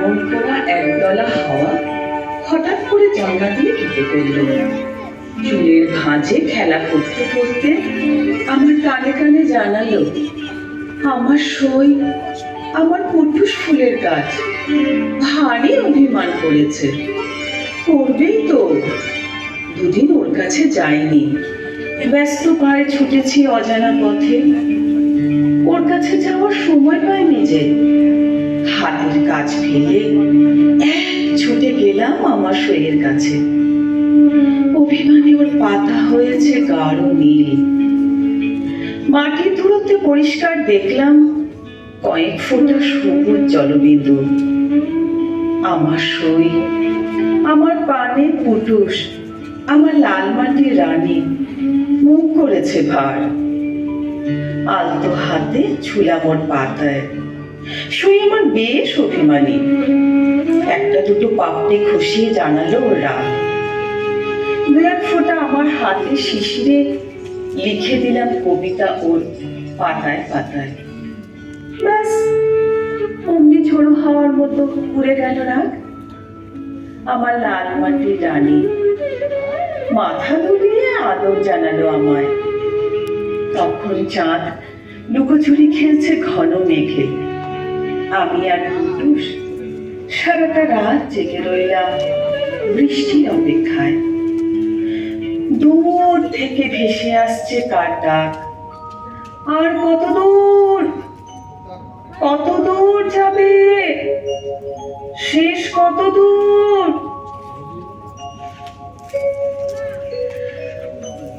এমন করা একদলা হাওয়া হঠাৎ করে জানলা দিয়ে ঢুকে পড়ল। চুলের ভাঁজে খেলা করতে করতে আমার কানে কানে জানালো, আমার সই, আমার কুটুস ফুলের গাছ, ভারী অভিমান করেছে। করবেই তো। দুদিন ওর কাছে যাইনি। ব্যস্ত পায়ে ছুটেছি অজানা পথে। ওর কাছে যাওয়ার সময় পাইনি যে হাতের কাজ ফেলে ছুটে গেলাম আমার সইয়ের কাছে। অভিমানে ওর পাতা হয়েছে গাঢ় নীল। মাটির দূরত্বে পরিষ্কার দেখলাম কয়েক ফোঁটা সবুজ জলবিন্দু। আমার সই, আমার পানে পুটুস, আমার লাল মাটির রানী মুখ করেছে ভার। আলতো হাতে ছুলাম ওর পাতায়। সই বেশ অভিমানী। একটা দুটো পাপড়ে খুশিয়ে জানালো ওর দু এক ফোঁটা আমার হাতে শিশিরে লিখে দিলাম কবিতা ওর পাতায় পাতায়। ব্যাস, অমনি ঝোড়ো হাওয়ার মতো উড়ে গেল রাগ। আমার লাল মাটির রানী মাথা দুলিয়ে আদর জানালো আমায়। তখন চাঁদ লুকোচুরি খেলছে ঘন মেঘে। আমি আর কুটুস সারাটা রাত জেগে রইলাম বৃষ্টির অপেক্ষায়। দূর থেকে ভেসে আসছে কার ডাক? আর কত দূর? কত দূর যাবে? শেষ কত দূর?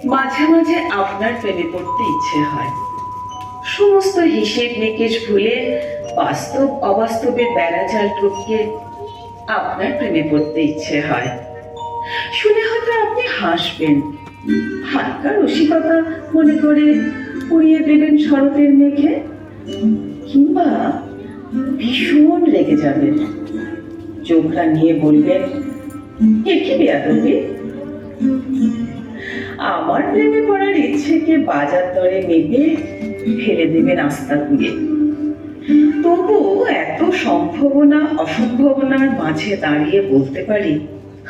মাঝে মাঝে আপনার প্রেমে পড়তে ইচ্ছে হয়। সমস্ত হিসেব নিকেশ ভুলে বাস্তব অবাস্তবের বেড়াজাল টপকে আপনার প্রেমে পড়তে ইচ্ছে হয়। শুনে হয়তো আপনি হাসবেন। হালকা রসিকতা মনে করে উড়িয়ে দেবেন শরতের মেঘে, কিংবা ভীষণ লেগে যাবেন। চোখরা নিয়ে বলবেন, এ কি বেয়াদবি? আমার প্রেমে পড়ার ইচ্ছেকে বাজার দরে নেবে ফেলে দেবেন আস্তা কুড়ে তবু এত সম্ভাবনা, অসম্ভাবনার মাঝে দাঁড়িয়ে বলতে পারি,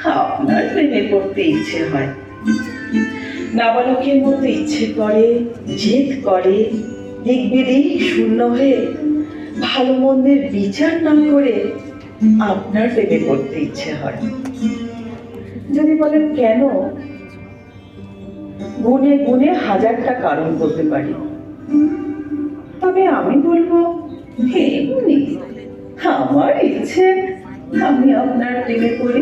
আপনার প্রেমে পড়তে ইচ্ছে হয়। নাবালকের মতো ইচ্ছে করে, জেদ করে দিক বিদিক শূন্য হয়ে, ভালো মন্দের বিচার না করে আপনার প্রেমে পড়তে ইচ্ছে হয়। যদি বলেন কেন, গুনে গুনে হাজারটা কারণ করতে পারি। তবে আমি বলব আমার ইচ্ছে আমি আপনার প্রেমে পড়ি।